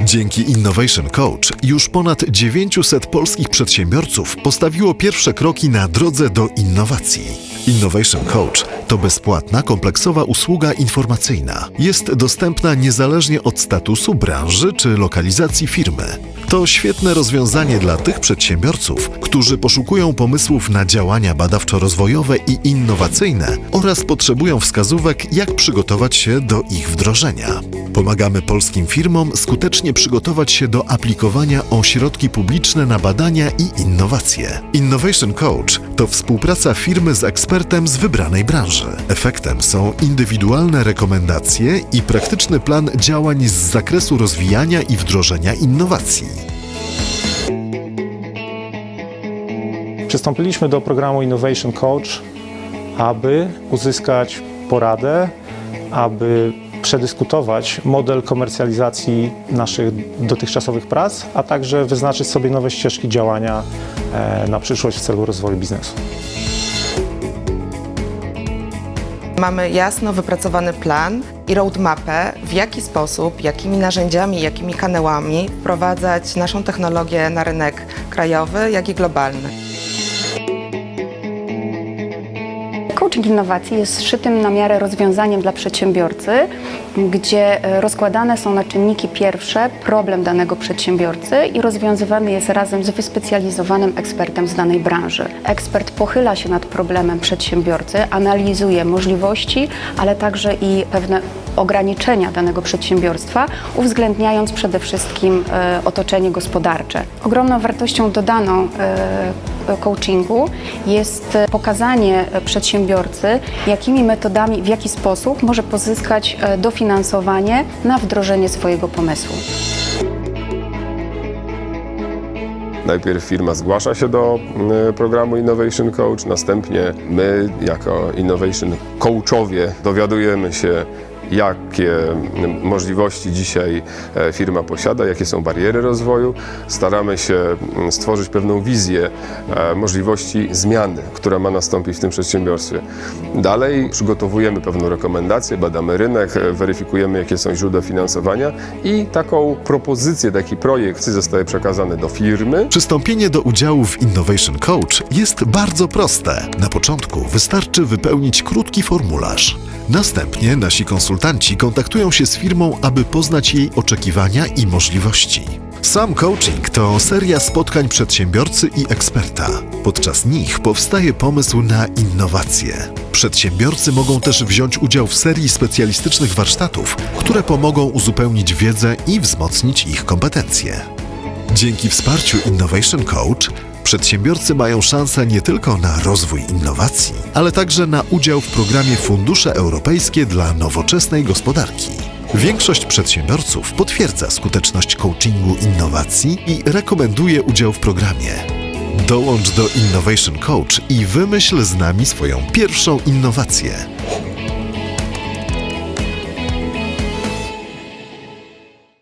Dzięki Innovation Coach już ponad 900 polskich przedsiębiorców postawiło pierwsze kroki na drodze do innowacji. Innovation Coach to bezpłatna, kompleksowa usługa informacyjna. Jest dostępna niezależnie od statusu branży czy lokalizacji firmy. To świetne rozwiązanie dla tych przedsiębiorców, którzy poszukują pomysłów na działania badawczo-rozwojowe i innowacyjne oraz potrzebują wskazówek, jak przygotować się do ich wdrożenia. Pomagamy polskim firmom skutecznie przygotować się do aplikowania o środki publiczne na badania i innowacje. Innovation Coach to współpraca firmy z ekspertem z wybranej branży. Efektem są indywidualne rekomendacje i praktyczny plan działań z zakresu rozwijania i wdrożenia innowacji. Przystąpiliśmy do programu Innovation Coach, aby uzyskać poradę, aby przedyskutować model komercjalizacji naszych dotychczasowych prac, a także wyznaczyć sobie nowe ścieżki działania e, na przyszłość w celu rozwoju biznesu. Mamy jasno wypracowany plan i roadmapę, w jaki sposób, jakimi narzędziami, jakimi kanałami wprowadzać naszą technologię na rynek krajowy, jak i globalny. Innowacji jest zszytym na miarę rozwiązaniem dla przedsiębiorcy, gdzie e, rozkładane są na czynniki pierwsze problem danego przedsiębiorcy i rozwiązywany jest razem z wyspecjalizowanym ekspertem z danej branży. Ekspert pochyla się nad problemem przedsiębiorcy, analizuje możliwości, ale także i pewne ograniczenia danego przedsiębiorstwa, uwzględniając przede wszystkim e, otoczenie gospodarcze. Ogromną wartością dodaną e, coachingu jest e, pokazanie e, przedsiębiorcy, jakimi metodami, w jaki sposób może pozyskać e, dofinansowanie na wdrożenie swojego pomysłu. Najpierw firma zgłasza się do programu Innovation Coach, następnie my jako Innovation Coachowie dowiadujemy się, jakie mm, możliwości dzisiaj e, firma posiada, jakie są bariery rozwoju. Staramy się mm, stworzyć pewną wizję e, możliwości zmiany, która ma nastąpić w tym przedsiębiorstwie. Dalej przygotowujemy pewną rekomendację, badamy rynek, e, weryfikujemy, jakie są źródła finansowania i taką propozycję, taki projekt zostaje przekazany do firmy. Przystąpienie do udziału w Innovation Coach jest bardzo proste. Na początku wystarczy wypełnić krótki formularz. Następnie nasi konsultanci kontaktują się z firmą, aby poznać jej oczekiwania i możliwości. Sam coaching to seria spotkań przedsiębiorcy i eksperta. Podczas nich powstaje pomysł na innowacje. Przedsiębiorcy mogą też wziąć udział w serii specjalistycznych warsztatów, które pomogą uzupełnić wiedzę i wzmocnić ich kompetencje. Dzięki wsparciu Innovation Coach przedsiębiorcy mają szansę nie tylko na rozwój innowacji, ale także na udział w programie Fundusze Europejskie dla Nowoczesnej Gospodarki. Większość przedsiębiorców potwierdza skuteczność coachingu innowacji i rekomenduje udział w programie. Dołącz do Innovation Coach i wymyśl z nami swoją pierwszą innowację.